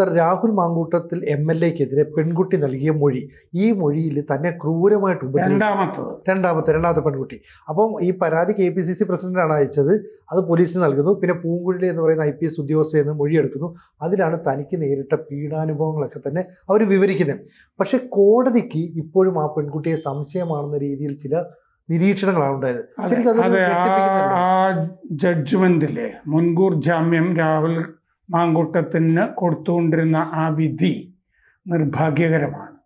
Sir Rahul Mamkootathil M L എക്കെതിരെ പെൺകുട്ടി നൽകിയ മൊഴി. ഈ മൊഴിയിൽ തന്നെ ക്രൂരമായിട്ട് രണ്ടാമത്തെ രണ്ടാമത്തെ രണ്ടാമത്തെ പെൺകുട്ടി. അപ്പം ഈ പരാതി കെ പി സി സി പ്രസിഡന്റാണ് അയച്ചത്. അത് പോലീസിന് നൽകുന്നു. പിന്നെ പൂങ്കുഴലി എന്ന് പറയുന്ന ഐ പി എസ് ഉദ്യോഗസ്ഥയിൽ നിന്ന് മൊഴിയെടുക്കുന്നു. അതിലാണ് തനിക്ക് നേരിട്ട പീഡാനുഭവങ്ങളൊക്കെ തന്നെ അവർ വിവരിക്കുന്നത്. പക്ഷെ കോടതിക്ക് ഇപ്പോഴും ആ പെൺകുട്ടിയെ സംശയമാണെന്ന രീതിയിൽ ചില നിരീക്ഷണങ്ങളാണ് ഉണ്ടായത്. ശരിക്കും ആ ജഡ്ജ്മെന്റിലെ മുൻകൂർ ജാമ്യം രാഹുൽ മാങ്കൂട്ടത്തിന് കൊടുത്തുകൊണ്ടിരുന്ന ആ വിധി നിർഭാഗ്യകരമാണ്.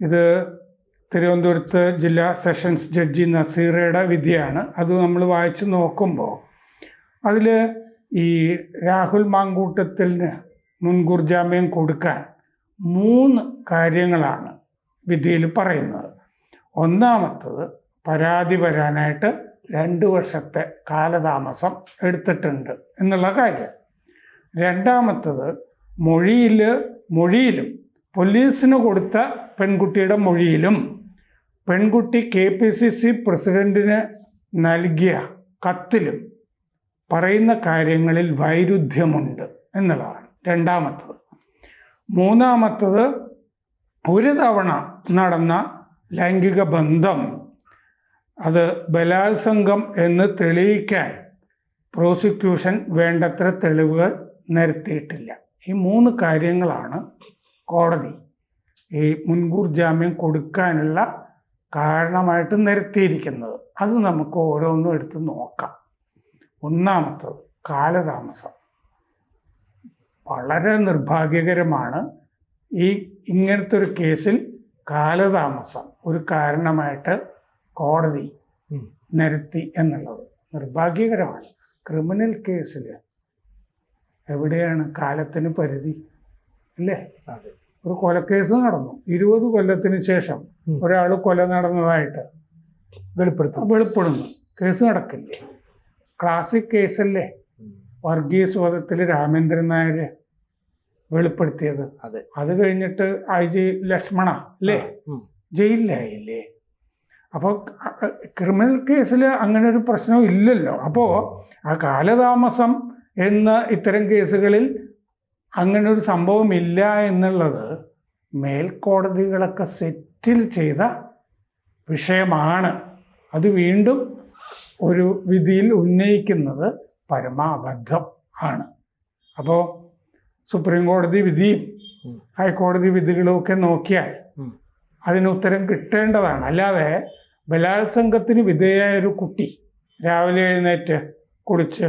ഇത് തിരുവനന്തപുരത്ത് ജില്ലാ സെഷൻസ് ജഡ്ജി നസീറയുടെ വിധിയാണ്. അത് നമ്മൾ വായിച്ചു നോക്കുമ്പോൾ അതിൽ ഈ രാഹുൽ മാങ്കൂട്ടത്തിന് മുൻകൂർ ജാമ്യം കൊടുക്കാൻ മൂന്ന് കാര്യങ്ങളാണ് വിധിയിൽ പറയുന്നത്. ഒന്നാമത്തത് പരാതി വരാനായിട്ട് രണ്ട് വർഷത്തെ കാലതാമസം എടുത്തിട്ടുണ്ട് എന്നുള്ള കാര്യം. രണ്ടാമത്തത് മൊഴിയിൽ മൊഴിയിലും പോലീസിന് കൊടുത്ത പെൺകുട്ടിയുടെ മൊഴിയിലും പെൺകുട്ടി കെ പി സി സി പ്രസിഡന്റിന് നൽകിയ കത്തിലും പറയുന്ന കാര്യങ്ങളിൽ വൈരുദ്ധ്യമുണ്ട് എന്നുള്ളതാണ് രണ്ടാമത്തത്. മൂന്നാമത്തത് ഒരു തവണ നടന്ന ലൈംഗിക ബന്ധം അത് ബലാത്സംഗം എന്ന് തെളിയിക്കാൻ പ്രോസിക്യൂഷൻ വേണ്ടത്ര തെളിവുകൾ നിരത്തിയിട്ടില്ല ഈ മൂന്ന് കാര്യങ്ങളാണ് കോടതി ഈ മുൻകൂർ ജാമ്യം കൊടുക്കാനുള്ള കാരണമായിട്ട് നിരത്തിയിരിക്കുന്നത് അത് നമുക്ക് ഓരോന്നും എടുത്ത് നോക്കാം. ഒന്നാമത്തത് കാലതാമസം. വളരെ നിർഭാഗ്യകരമാണ് ഈ ഇങ്ങനത്തെ ഒരു കേസിൽ കാലതാമസം ഒരു കാരണമായിട്ട് കോടതി. നിരത്തി എന്നുള്ളത്. നിർഭാഗ്യകരമാണ്. ക്രിമിനൽ കേസിൽ എവിടെയാണ് കാലത്തിന് പരിധി? അല്ലേ. ഒരു കൊലക്കേസ് നടന്നു. ഇരുപത് കൊല്ലത്തിന് ശേഷം ഒരാൾ കൊല നടന്നതായിട്ട് വെളിപ്പെടുത്തും വെളിപ്പെടുന്നു. കേസ് നടക്കില്ലേ? ക്ലാസിക് കേസല്ലേ? വർഗീസ് വധത്തിൽ രാമേന്ദ്രൻ നായർ വെളിപ്പെടുത്തിയത്. അതെ. കഴിഞ്ഞിട്ട് ഐ ജി ലക്ഷ്മണ അല്ലേ. ജയിലിലായില്ലേ അപ്പോൾ ക്രിമിനൽ കേസിൽ അങ്ങനെ ഒരു പ്രശ്നം ഇല്ലല്ലോ. അപ്പോൾ ആ കാലതാമസം എന്ന ഇത്തരം കേസുകളിൽ അങ്ങനെ ഒരു സംഭവം ഇല്ല എന്നുള്ളത് മേൽക്കോടതികളൊക്കെ സെറ്റിൽ ചെയ്ത വിഷയമാണ്. അത് വീണ്ടും ഒരു വിധിയിൽ ഉന്നയിക്കുന്നത് പരമാബദ്ധം ആണ്. അപ്പോൾ സുപ്രീം കോടതി വിധിയും ഹൈക്കോടതി വിധികളും ഒക്കെ നോക്കിയാൽ. അതിന് ഉത്തരം കിട്ടേണ്ടതാണ്. അല്ലാതെ ബലാത്സംഗത്തിന് വിധേയായ ഒരു കുട്ടി രാവിലെ എഴുന്നേറ്റ് കുളിച്ച്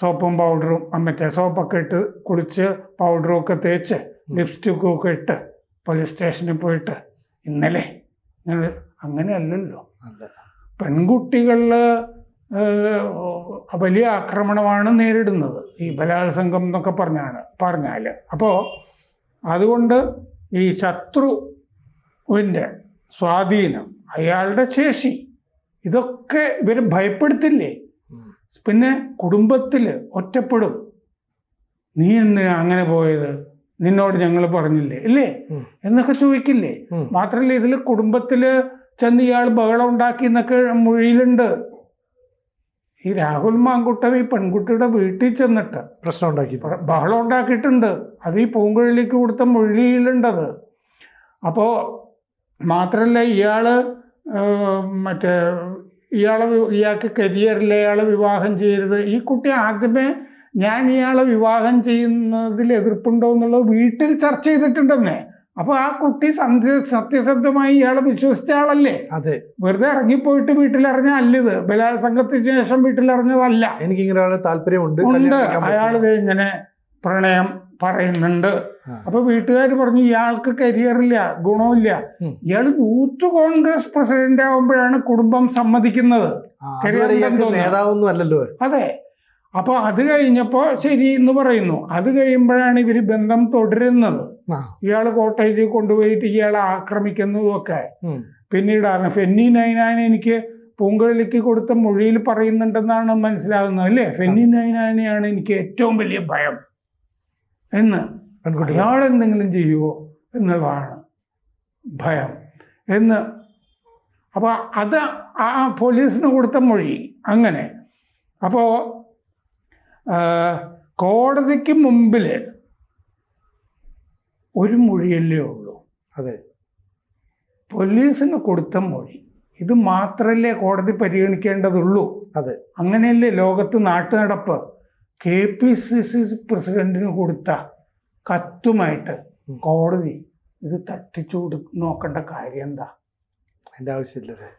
സോപ്പും പൗഡറും മറ്റേ സോപ്പൊക്കെ ഇട്ട് കുളിച്ച് പൗഡറും ഒക്കെ തേച്ച്. ലിപ്സ്റ്റിക്കും ഒക്കെ ഇട്ട് പോലീസ് സ്റ്റേഷനിൽ പോയിട്ട് ഇന്നലെ അങ്ങനെയല്ലല്ലോ പെൺകുട്ടികളിൽ വലിയ ആക്രമണമാണ് നേരിടുന്നത് ഈ ബലാത്സംഗം എന്നൊക്കെ പറഞ്ഞാണ് പറഞ്ഞാൽ അപ്പോൾ അതുകൊണ്ട് ഈ ശത്രുവിന്റെ സ്വാധീനം അയാളുടെ ശേഷി ഇതൊക്കെ ഇവർ ഭയപ്പെടുത്തില്ലേ. പിന്നെ കുടുംബത്തിൽ ഒറ്റപ്പെടും. നീ എന്തിനാ അങ്ങനെ പോയത്? നിന്നോട് ഞങ്ങൾ പറഞ്ഞില്ലേ? ഇല്ലേ? എന്നൊക്കെ ചോദിക്കില്ലേ? മാത്രല്ല മാത്രമല്ല ഇതിൽ കുടുംബത്തിൽ ചെന്ന് ഇയാൾ ബഹളം ഉണ്ടാക്കി എന്നൊക്കെ മൊഴിയിലുണ്ട്. ഈ രാഹുൽ മാങ്കുട്ടം ഈ പെൺകുട്ടിയുടെ വീട്ടിൽ ചെന്നിട്ട് പ്രശ്നം ഉണ്ടാക്കി. ബഹളം ഉണ്ടാക്കിയിട്ടുണ്ട്. അത് ഈ പൂങ്കുഴലിക്ക് കൊടുത്ത മൊഴിയിലുണ്ടത്. അപ്പോൾ മാത്രമല്ല ഇയാൾ മറ്റേ ഇയാളെ ഇയാൾക്ക് കരിയറിൽ ഇയാളെ വിവാഹം ചെയ്യരുത്. ഈ കുട്ടി ആദ്യമേ ഞാൻ ഇയാളെ വിവാഹം ചെയ്യുന്നതിൽ എതിർപ്പുണ്ടോ എന്നുള്ളത് വീട്ടിൽ ചർച്ച ചെയ്തിട്ടുണ്ടെന്നേ. അപ്പോൾ ആ കുട്ടി സന്ധ്യ സത്യസന്ധമായി ഇയാളെ വിശ്വസിച്ച ആളല്ലേ? അതെ. വെറുതെ ഇറങ്ങിപ്പോയിട്ട് വീട്ടിലറിഞ്ഞ അല്ലത്. ബലാത്സംഗത്തിന് ശേഷം വീട്ടിലിറങ്ങിയതല്ല എനിക്ക് ഇങ്ങനെ ഒരാളെ താല്പര്യമുണ്ട്. ഉണ്ട്. പറ്റും. ഇങ്ങനെ പ്രണയം പറയുന്നുണ്ട്. അപ്പൊ വീട്ടുകാർ പറഞ്ഞു ഇയാൾക്ക് കരിയറില്ല ഗുണമില്ല. ഇയാൾ യൂത്ത് കോൺഗ്രസ് പ്രസിഡന്റ് ആവുമ്പോഴാണ് കുടുംബം സമ്മതിക്കുന്നത്. നേതാവൊന്നും അല്ലല്ലോ. അതെ. അപ്പൊ അത് കഴിഞ്ഞപ്പോ ശരി എന്ന് പറയുന്നു. അത് കഴിയുമ്പോഴാണ് ഇവർ ബന്ധം തുടരുന്നത്. ഇയാൾ കോട്ടേജിൽ കൊണ്ടുപോയിട്ട് ഇയാളെ ആക്രമിക്കുന്നതും ഒക്കെ. പിന്നീടാണ് ഫെന്നി നൈനാൻ എനിക്ക് പൂങ്കുഴലിക്ക് കൊടുത്ത മൊഴിയിൽ പറയുന്നുണ്ടെന്നാണ് മനസ്സിലാകുന്നത് അല്ലേ? ഫെന്നി നൈനാനെയാണ് എനിക്ക് ഏറ്റവും വലിയ ഭയം. എന്ന് പെൺകുട്ടി അയാൾ എന്തെങ്കിലും ചെയ്യുമോ എന്നുള്ളതാണ് ഭയം. എന്ന് അപ്പോൾ അത് ആ പോലീസിന് കൊടുത്ത മൊഴി അങ്ങനെ. അപ്പോൾ കോടതിക്ക് മുമ്പിൽ ഒരു മൊഴിയല്ലേ ഉള്ളൂ. അതെ. പോലീസിന് കൊടുത്ത മൊഴി. ഇത് മാത്രമല്ലേ കോടതി പരിഗണിക്കേണ്ടതുള്ളൂ. അതെ. അങ്ങനെയല്ലേ ലോകത്ത് നാട്ടുനടപ്പ്? കെ പി സി സി പ്രസിഡന്റിന് കൊടുത്ത കത്തുമായിട്ട്. കോടതി ഇത് തട്ടിച്ചു നോക്കേണ്ട കാര്യം എന്താ? അതിന്റെ ആവശ്യമില്ല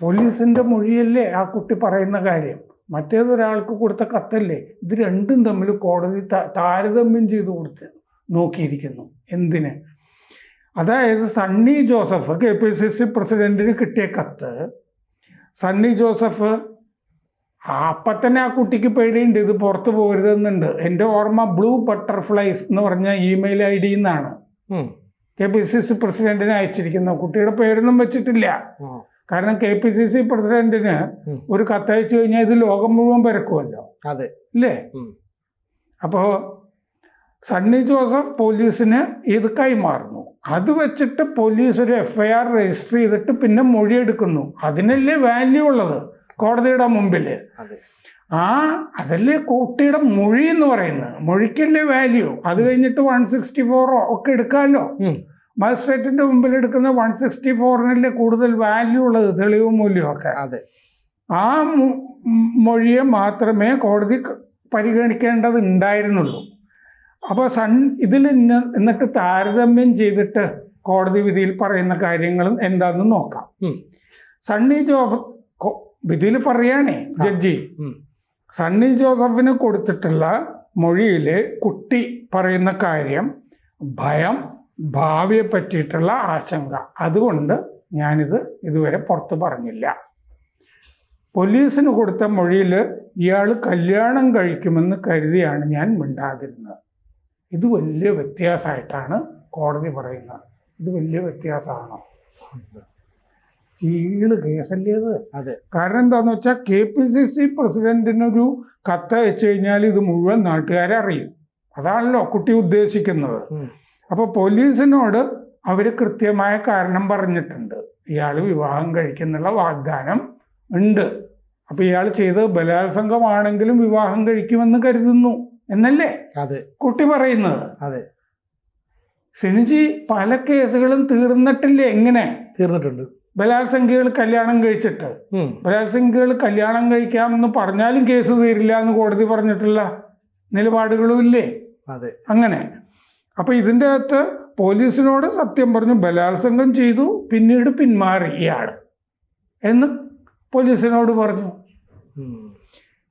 പോലീസിന്റെ മൊഴിയല്ലേ ആ കുട്ടി പറയുന്ന കാര്യം? മറ്റേതൊരാൾക്ക് കൊടുത്ത കത്തല്ലേ? ഇത് രണ്ടും തമ്മിൽ കോടതി താരതമ്യം ചെയ്ത് കൊടുത്ത് നോക്കിയിരിക്കുന്നു. എന്തിന്? അതായത് Sunny Joseph K P C C പ്രസിഡന്റിന് കിട്ടിയ കത്ത് സണ്ണി ജോസഫ് അപ്പം തന്നെ ആ കുട്ടിക്ക് പേടിയുണ്ട് ഇത് പുറത്തു പോകരുതെന്നുണ്ട്. എന്റെ ഓർമ്മ ബ്ലൂ ബട്ടർഫ്ലൈസ് എന്ന് പറഞ്ഞ ഇമെയിൽ ഐ ഡി എന്നാണ്. കെ പി സി സി പ്രസിഡന്റിന് അയച്ചിരിക്കുന്നത് കുട്ടിയുടെ പേരൊന്നും വെച്ചിട്ടില്ല. കാരണം കെ പി സി സി പ്രസിഡന്റിന് ഒരു കത്തയച്ചു കഴിഞ്ഞാൽ ഇത് ലോകം മുഴുവൻ പരക്കുമല്ലോ. അതെ. അല്ലേ അപ്പോ അപ്പോൾ സണ്ണി ജോസഫ് പോലീസിന് ഇത് കൈമാറുന്നു. അത് വെച്ചിട്ട് പോലീസ് ഒരു എഫ് ഐ ആർ രജിസ്റ്റർ ചെയ്തിട്ട് പിന്നെ മൊഴിയെടുക്കുന്നു. അതിനല്ലേ വാല്യൂ ഉള്ളത്? കോടതിയുടെ മുമ്പിൽ ആ അതല്ലേ കുട്ടിയുടെ മൊഴി എന്ന് പറയുന്നത്. മൊഴിക്കല്ലേ വാല്യൂ അത് കഴിഞ്ഞിട്ട് വൺ സിക്സ്റ്റി ഫോറോ ഒക്കെ എടുക്കാമല്ലോ മജിസ്ട്രേറ്റിന്റെ മുമ്പിൽ എടുക്കുന്ന വൺ സിക്സ്റ്റി ഫോറിനല്ലേ കൂടുതൽ വാല്യൂ ഉള്ളത് തെളിവ് മൂല്യമൊക്കെ. അതെ. ആ മൊഴിയെ മാത്രമേ കോടതി പരിഗണിക്കേണ്ടത് ഉണ്ടായിരുന്നുള്ളൂ. അപ്പോൾ സൺ ഇതിൽ എന്നിട്ട് താരതമ്യം ചെയ്തിട്ട് കോടതി വിധിയിൽ പറയുന്ന കാര്യങ്ങൾ എന്താണെന്ന് നോക്കാം. സണ്ണി ജോസഫ് വിധിയിൽ പറയാണേ ജഡ്ജി. സണ്ണി ജോസഫിന് കൊടുത്തിട്ടുള്ള മൊഴിയിൽ കുട്ടി പറയുന്ന കാര്യം ഭയം ഭാവിയെ പറ്റിയിട്ടുള്ള ആശങ്ക. അതുകൊണ്ട് ഞാനിത് ഇതുവരെ പുറത്ത് പറഞ്ഞില്ല. പോലീസിന് കൊടുത്ത മൊഴിയിൽ ഇയാൾ കല്യാണം കഴിക്കുമെന്ന് കരുതിയാണ് ഞാൻ മിണ്ടാതിരുന്നത്. ഇത് വലിയ വ്യത്യാസമായിട്ടാണ് കോടതി പറയുന്നത്. ഇത് വലിയ വ്യത്യാസമാണോ? ചീൾ കേസല്ലേ അത്. കാരണം എന്താന്ന് വെച്ചാൽ കെ പി സി സി പ്രസിഡന്റിനൊരു കത്ത് അയച്ചു കഴിഞ്ഞാൽ ഇത് മുഴുവൻ നാട്ടുകാരെ അറിയും. അതാണല്ലോ കുട്ടി ഉദ്ദേശിക്കുന്നത്. അപ്പൊ പോലീസിനോട് അവർ കൃത്യമായ കാരണം പറഞ്ഞിട്ടുണ്ട്. ഇയാൾ വിവാഹം കഴിക്കുന്നുള്ള വാഗ്ദാനം ഉണ്ട്. അപ്പൊ ഇയാൾ ചെയ്തത് ബലാത്സംഗമാണെങ്കിലും വിവാഹം കഴിക്കുമെന്ന് കരുതുന്നു എന്നല്ലേ? അതെ. കുട്ടി പറയുന്നത്. അതെ. സിനിജി പല കേസുകളും തീർന്നിട്ടില്ലേ എങ്ങനെ തീർന്നിട്ടുണ്ട്. ബലാത്സംഗികൾ കല്യാണം കഴിച്ചിട്ട്. ഉം. ബലാത്സംഗികൾ കല്യാണം കഴിക്കാമെന്ന് പറഞ്ഞാലും കേസ് തീരില്ല എന്ന് കോടതി പറഞ്ഞിട്ടുള്ള നിലപാടുകളും ഇല്ലേ? അതെ. അങ്ങനെ. അപ്പൊ ഇതിന്റെ അകത്ത് പോലീസിനോട് സത്യം പറഞ്ഞു ബലാത്സംഗം ചെയ്തു പിന്നീട് പിന്മാറി ഇയാൾ എന്ന് പോലീസിനോട് പറഞ്ഞു.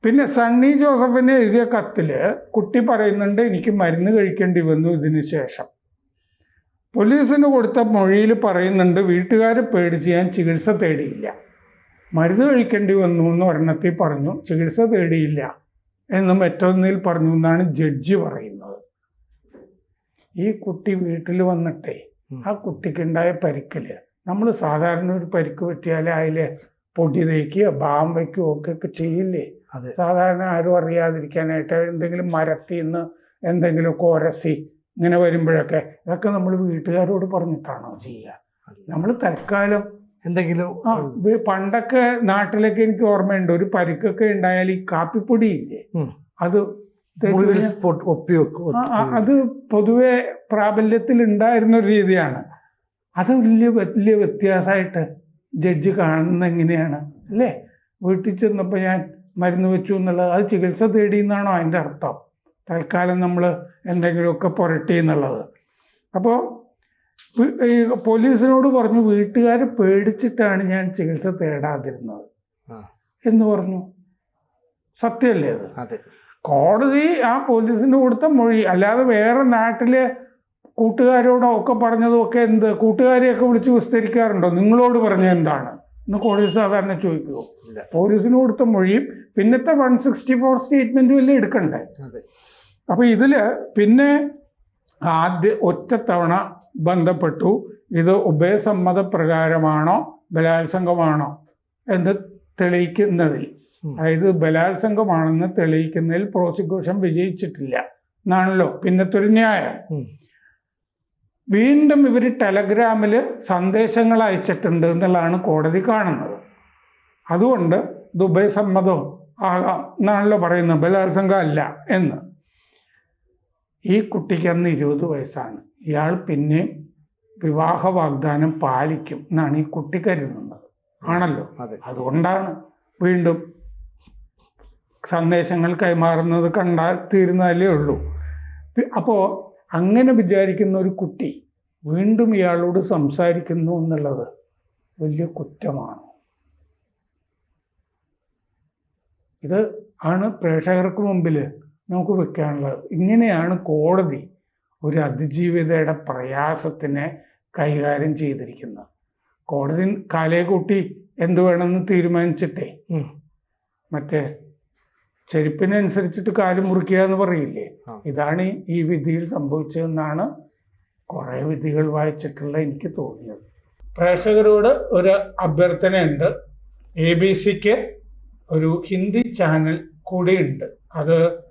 പിന്നെ സണ്ണി ജോസഫിന് എഴുതിയ കത്തിൽ കുട്ടി പറയുന്നുണ്ട് എനിക്ക് മരുന്ന് കഴിക്കേണ്ടി വന്നു ഇതിന് ശേഷം. പോലീസിന് കൊടുത്ത മൊഴിയിൽ പറയുന്നുണ്ട് വീട്ടുകാർ പേടിച്ച് ഞാൻ ചികിത്സ തേടിയില്ല. മരുന്ന് കഴിക്കേണ്ടി വന്നു എന്ന് ഒരെണ്ണത്തിൽ പറഞ്ഞു ചികിത്സ തേടിയില്ല എന്ന് മറ്റൊന്നിൽ പറഞ്ഞു എന്നാണ് ജഡ്ജി പറയുന്നത്. ഈ കുട്ടി വീട്ടിൽ വന്നിട്ടേ ആ കുട്ടിക്കുണ്ടായ പരിക്കിൽ നമ്മൾ സാധാരണ ഒരു പരിക്ക് പറ്റിയാൽ അതിൽ പൊടി തേക്കുകയോ ബാം വയ്ക്കുകയോ ഒക്കെ ഒക്കെ ചെയ്യില്ലേ? അതെ. സാധാരണ ആരും അറിയാതിരിക്കാനായിട്ട് എന്തെങ്കിലും മരത്തിൽ നിന്ന് എന്തെങ്കിലുമൊക്കെ ഉരസി ഇങ്ങനെ വരുമ്പോഴൊക്കെ ഇതൊക്കെ നമ്മൾ വീട്ടുകാരോട് പറഞ്ഞിട്ടാണോ ചെയ്യുക നമ്മൾ തൽക്കാലം എന്തെങ്കിലും പണ്ടൊക്കെ നാട്ടിലൊക്കെ എനിക്ക് ഓർമ്മയുണ്ട്. ഒരു പരിക്കൊക്കെ ഉണ്ടായാൽ ഈ കാപ്പിപ്പൊടി ഇല്ലേ? അത് ഒപ്പി വെക്കും. അത് പൊതുവെ പ്രാബല്യത്തിൽ ഉണ്ടായിരുന്ന ഒരു രീതിയാണ്. അത് വലിയ വലിയ വ്യത്യാസമായിട്ട് ജഡ്ജ് കാണുന്നത് എങ്ങനെയാണ്? അല്ലേ? വീട്ടിൽ ചെന്നപ്പോൾ ഞാൻ മരുന്ന് വെച്ചു എന്നുള്ളത്. അത് ചികിത്സ തേടി എന്നാണോ അതിന്റെ അർത്ഥം? തൽക്കാലം നമ്മൾ എന്തെങ്കിലുമൊക്കെ പുരട്ടി എന്നുള്ളത്. അപ്പോൾ ഈ പോലീസിനോട് പറഞ്ഞു വീട്ടുകാർ പേടിച്ചിട്ടാണ് ഞാൻ ചികിത്സ തേടാതിരുന്നത്. എന്ന് പറഞ്ഞു. സത്യമല്ലേ അത്? കോടതി ആ പോലീസിന് കൊടുത്ത മൊഴി അല്ലാതെ വേറെ നാട്ടിലെ കൂട്ടുകാരോടോ ഒക്കെ പറഞ്ഞതും ഒക്കെ എന്ത്? കൂട്ടുകാരെയൊക്കെ വിളിച്ച് വിസ്തരിക്കാറുണ്ടോ? നിങ്ങളോട് പറഞ്ഞ എന്താണ്? എന്ന് കോടതി സാധാരണ ചോദിക്കുമോ പോലീസിന് കൊടുത്ത മൊഴിയും പിന്നത്തെ വൺ സിക്സ്റ്റി ഫോർ സ്റ്റേറ്റ്മെന്റും എല്ലാം എടുക്കണ്ടേ? അപ്പോൾ ഇതിൽ പിന്നെ ആദ്യ ഒറ്റത്തവണ ബന്ധപ്പെട്ടു. ഇത് ഉഭയസമ്മത പ്രകാരമാണോ ബലാത്സംഗമാണോ എന്ന് തെളിയിക്കുന്നതിൽ. അതായത് ബലാത്സംഗമാണെന്ന് തെളിയിക്കുന്നതിൽ പ്രോസിക്യൂഷൻ വിജയിച്ചിട്ടില്ല എന്നാണല്ലോ പിന്നെ ഒരു ന്യായം വീണ്ടും ഇവർ ടെലഗ്രാമിൽ സന്ദേശങ്ങൾ അയച്ചിട്ടുണ്ട് എന്നുള്ളതാണ് കോടതി കാണുന്നത്. അതുകൊണ്ട് ഇത് ഉഭയസമ്മതവും ആകാം എന്നാണല്ലോ പറയുന്നത് ബലാത്സംഗം അല്ല എന്ന്. ഈ കുട്ടിക്ക് അന്ന് ഇരുപത് വയസ്സാണ്. ഇയാൾ പിന്നെ വിവാഹ വാഗ്ദാനം പാലിക്കും എന്നാണ് ഈ കുട്ടി കരുതുന്നത്. ആണല്ലോ? അതെ. അതുകൊണ്ടാണ് വീണ്ടും സന്ദേശങ്ങൾ കൈമാറുന്നത് കണ്ടാൽ തീരുന്നാലേ ഉള്ളൂ. അപ്പോൾ അങ്ങനെ വിചാരിക്കുന്ന ഒരു കുട്ടി വീണ്ടും ഇയാളോട് സംസാരിക്കുന്നു എന്നുള്ളത് വലിയ കുറ്റമാണ്. ഇത് ആണ് പ്രേക്ഷകർക്ക് മുമ്പിൽ നമുക്ക് വെക്കാനുള്ളത്. ഇങ്ങനെയാണ് കോടതി ഒരു അതിജീവിതയുടെ പ്രയാസത്തിനെ കൈകാര്യം ചെയ്തിരിക്കുന്നത്. കോടതി കാലയെ കൂട്ടി എന്ത് വേണമെന്ന് തീരുമാനിച്ചിട്ടേ. മറ്റേ ചെരുപ്പിനനുസരിച്ചിട്ട് കാൽ മുറിക്കുക എന്ന് പറയില്ലേ? ഇതാണ് ഈ- വിധിയിൽ സംഭവിച്ചതെന്നാണ് കുറേ വിധികൾ വായിച്ചിട്ടുള്ള എനിക്ക് തോന്നിയത്. പ്രേക്ഷകരോട് ഒരു അഭ്യർത്ഥനയുണ്ട്. എ ബി സിക്ക് ഒരു ഹിന്ദി ചാനൽ കൂടിയുണ്ട്. അത്